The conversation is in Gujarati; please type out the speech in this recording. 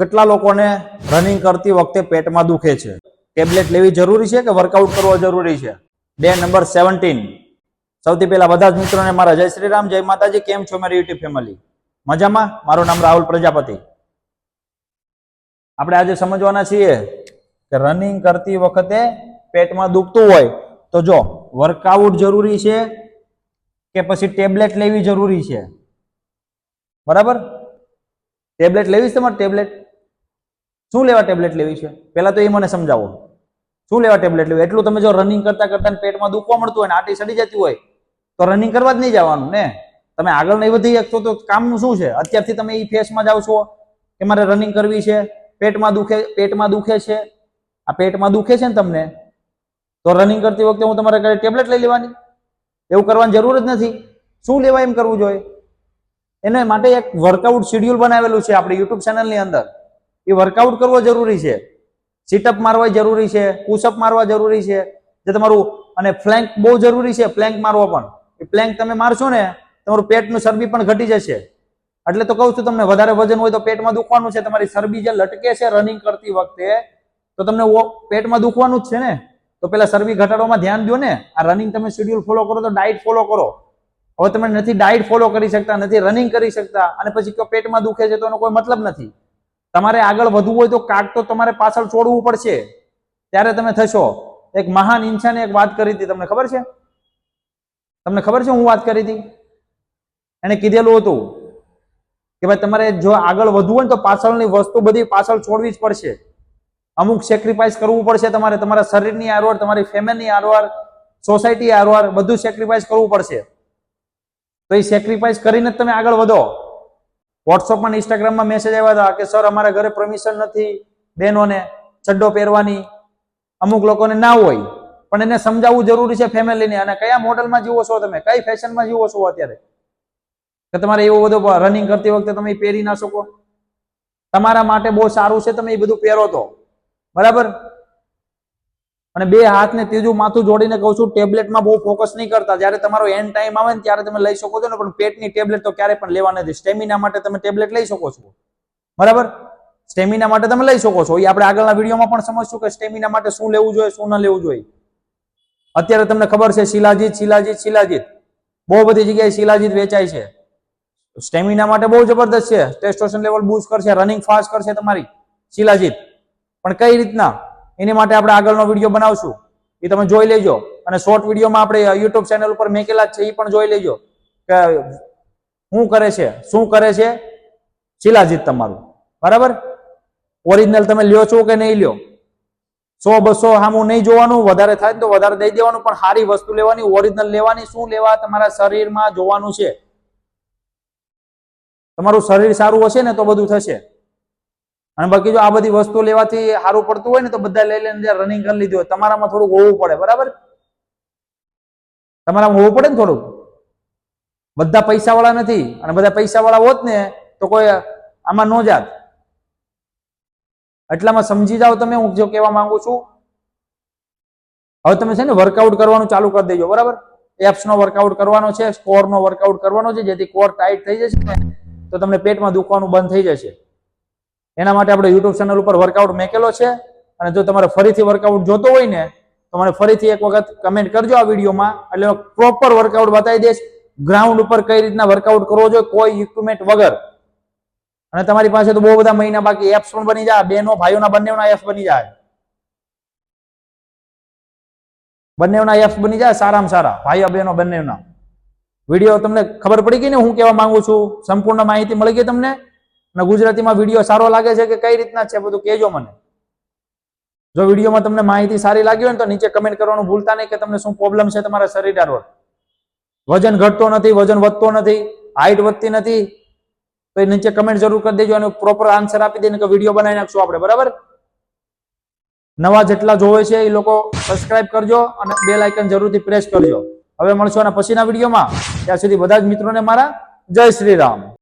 કેટલા લોકોને રનિંગ કરતી વખતે પેટમાં દુખે છે? ટેબ્લેટ લેવી જરૂરી છે કે વર્કઆઉટ કરવો જરૂરી છે? ડે નંબર સેવન્ટીન સૌથી પહેલા બધા જ મિત્રોને મારા જય શ્રી રામ, જય માતાજી, કેમ છો મારી યુટ્યુબ ફેમિલી મજામાં? મારું નામ રાહુલ પ્રજાપતિ. આપણે આજે સમજવાના છીએ કે રનિંગ કરતી વખતે પેટમાં દુખતું હોય તો જો વર્કઆઉટ જરૂરી છે કે પછી ટેબ્લેટ લેવી જરૂરી છે? બરાબર? ટેબ્લેટ લેવી છે તમારે ટેબ્લેટ શું લેવા ટેબ્લેટ લેવી છે? પહેલાં તો એ મને સમજાવો. શું લેવા ટેબ્લેટ લેવી? એટલું તમે જો રનિંગ કરતા કરતા પેટમાં દુખવા મળતું હોય ને આટી સડી જતી હોય, તો રનિંગ કરવા જ નહીં જવાનું ને. તમે આગળ નહીં વધી શકશો તો કામનું શું છે? અત્યારથી તમે એ ફેસમાં જાઓ છો કે મારે રનિંગ કરવી છે, પેટમાં દુખે પેટમાં દુખે છે. આ પેટમાં દુખે છે ને તમને, તો રનિંગ કરતી વખતે હું તમારે ઘરે ટેબ્લેટ લઈ લેવાની. એવું કરવાની જરૂર જ નથી. શું લેવા એમ કરવું જોઈએ? એને માટે એક વર્કઆઉટ શેડ્યુલ બનાવેલું છે આપણી યુટ્યુબ ચેનલની અંદર. એ વર્કઆઉટ કરવો જરૂરી છે. સીટઅપ મારવા જરૂરી છે પુશઅપ મારવા જરૂરી છે. જે તમારું, અને ફ્લેન્ક બહુ જરૂરી છે પ્લેન્ક મારવો પણ. એ પ્લેન્ક તમે મારશો ને, તમારું પેટનું ચરબી પણ ઘટી જશે. એટલે તો કહું છું તમને, વધારે વજન હોય તો પેટમાં દુખવાનું છે, તમારી ચરબી જે લટકે છે રનિંગ કરતી વખતે, તો તમને પેટમાં દુખવાનું જ છે ને. તો પેલા ચરબી ઘટાડવામાં ધ્યાન દો ને. આ રનિંગ તમે શેડ્યુલ ફોલો કરો તો ડાયટ ફોલો કરો. હવે તમે નથી ડાયટ ફોલો કરી શકતા, નથી રનિંગ કરી શકતા, અને પછી પેટમાં દુખે છે તો એનો કોઈ મતલબ નથી. તમારે આગળ વધવું હોય તો કાક તો તમારે પાછળ છોડવું પડશે. ત્યારે તમે થશો. એક મહાન ઇન્સાને એક વાત કરી હતી, તમને ખબર છે? તમને ખબર છે હું વાત કરી હતી? એને કીધેલું હતું કે ભાઈ તમારે જો આગળ વધવું હોય તો પાછળની વસ્તુ બધી પાછળ છોડવી જ પડશે. અમુક સેક્રિફાઈસ કરવું પડશે તમારે. તમારા શરીરની આરવાર, તમારી ફેમિલીની આરવાર સોસાયટી આરવાર બધું સેક્રિફાઈસ કરવું પડશે. તો એ સેક્રિફાઈસ કરીને તમે આગળ વધો. વોટ્સઅપમાં અને ઇન્સ્ટાગ્રામમાં મેસેજ આવ્યા હતા કે સર અમારા ઘરે પરમિશન નથી બહેનોને ચડ્ડો પહેરવાની. અમુક લોકોને ના હોય, પણ એને સમજાવવું જરૂરી છે ફેમિલીને અને કયા મોડલમાં જીવો છો તમે? કઈ ફેશનમાં જીવો છો અત્યારે? કે તમારે એવો બધો રનિંગ કરતી વખતે તમે પહેરી ના શકો? તમારા માટે બહુ સારું છે તમે એ બધું પહેરો તો. બરાબર? અને બે હાથને તેજુ માથું જોડીને કહું છું ટેબ્લેટમાં બહુ ફોકસ નહીં કરતા. જ્યારે તમારો એન્ડ ટાઈમ આવે ને ત્યારે તમે લઈ શકો છો ને, પણ પેટની ટેબ્લેટ તો ક્યારે પણ લેવા નથી. સ્ટેમિના માટે તમે ટેબ્લેટ લઈ શકો છો. બરાબર? સ્ટેમિના માટે તમે લઈ શકો છો. એ આપણે આગળના વિડીયોમાં પણ સમજશું કે સ્ટેમિના માટે શું લેવું જોઈએ, શું ન લેવું જોઈએ. અત્યારે તમને ખબર છે શિલાજીત શિલાજીત શિલાજીત. બહુ બધી જગ્યાએ શિલાજીત વેચાય છે. સ્ટેમિના માટે બહુ જબરદસ્ત છે. ટેસ્ટોસ્ટેરોન લેવલ બૂસ્ટ કરશે રનિંગ ફાસ્ટ કરશે તમારી. શિલાજીત. પણ કઈ રીતના? એની માટે આપણે આગળનો વીડિયો બનાવશું. એ તમે જોઈ લેજો. અને શોર્ટ વિડીયોમાં આપણે યુટ્યુબ ચેનલ ઉપર મેકેલા છે, એ પણ જોઈ લેજો કે શું કરે છે, શું કરે છે, શિલાજીત તમારું. બરાબર? ઓરિજિનલ તમે લ્યો છો કે નહીં લ્યો? સો બસો હામું નહીં જોવાનું, વધારે થાય તો વધારે દઈ દેવાનું, પણ સારી વસ્તુ લેવાની ઓરિજિનલ લેવાની, શું લેવા તમારા શરીરમાં જોવાનું છે? તમારું શરીર સારું હશે ને તો બધું થશે. અને બાકી જો આ બધી વસ્તુ લેવાથી સારું પડતું હોય ને તો બધા લઈ લઈને રનિંગ કરી લીધી હોય. તમારામાં થોડુંક હોવું પડે, બરાબર? તમારામાં હોવું પડે ને થોડુંક? બધા પૈસાવાળા નથી અને બધા પૈસાવાળા હોત ને તો કોઈ આમાં ન જાત. એટલામાં સમજી જાઓ તમે, હું જો કહેવા માંગુ છું. હવે તમે છે ને વર્કઆઉટ કરવાનું ચાલુ કરી દેજો, બરાબર? એપ્સનો વર્કઆઉટ કરવાનો છે સ્કોરનો વર્કઆઉટ કરવાનો છે, જેથી કોર ટાઈટ થઈ જશે ને, તો તમને પેટમાં દુખવાનું બંધ થઈ જશે. એના માટે આપણે યુટ્યુબ ચેનલ ઉપર વર્કઆઉટ મેકેલો છે. અને જો તમારે ફરીથી વર્કઆઉટ જોતો હોય ને તો મને ફરીથી એક વખત કમેન્ટ કરજો આ વિડીયોમાં. એટલે પ્રોપર વર્કઆઉટ બતાવી દઈશ. ગ્રાઉન્ડ ઉપર કઈ રીતના વર્કઆઉટ કરવો જોઈએ, કોઈ ઇક્વિપમેન્ટ વગર. અને તમારી પાસે તો બહુ બધા મહિના બાકી એપ્સ પણ બની જાય બેનો, ભાઈઓના, બંનેના એપ્સ બની જાય. બંનેના એપ્સ બની જાય સારામાં સારા, ભાઈઓ, બહેનો, બંનેના. વીડિયો તમને ખબર પડી ગઈ ને હું કહેવા માંગુ છું? સંપૂર્ણ માહિતી મળી ગઈ તમને? અને ગુજરાતીમાં વીડિયો સારો લાગે છે કે કઈ રીતના છે બધું કહેજો મને. જો વિડીયોમાં તમને માહિતી સારી લાગી હોય ને તો નીચે કમેન્ટ કરવાનું ભૂલતા નહીં કે તમને શું પ્રોબ્લેમ છે તમારા શરીર આરોર વજન ઘટતો નથી, વજન વધતો નથી હાઈટ વધતી નથી, તો એ નીચે કમેન્ટ જરૂર કરી દેજો અને પ્રોપર આન્સર આપી દઈને કે વીડિયો બનાવી નાખશું આપણે, બરાબર? નવા જેટલા જોવે છે એ લોકો સબસ્ક્રાઇબ કરજો અને બેલ આઇકન જરૂરથી પ્રેસ કરજો. હવે મળશો અને પછીના વિડીયોમાં ત્યાં સુધી બધા જ મિત્રોને મારા જય શ્રી રામ.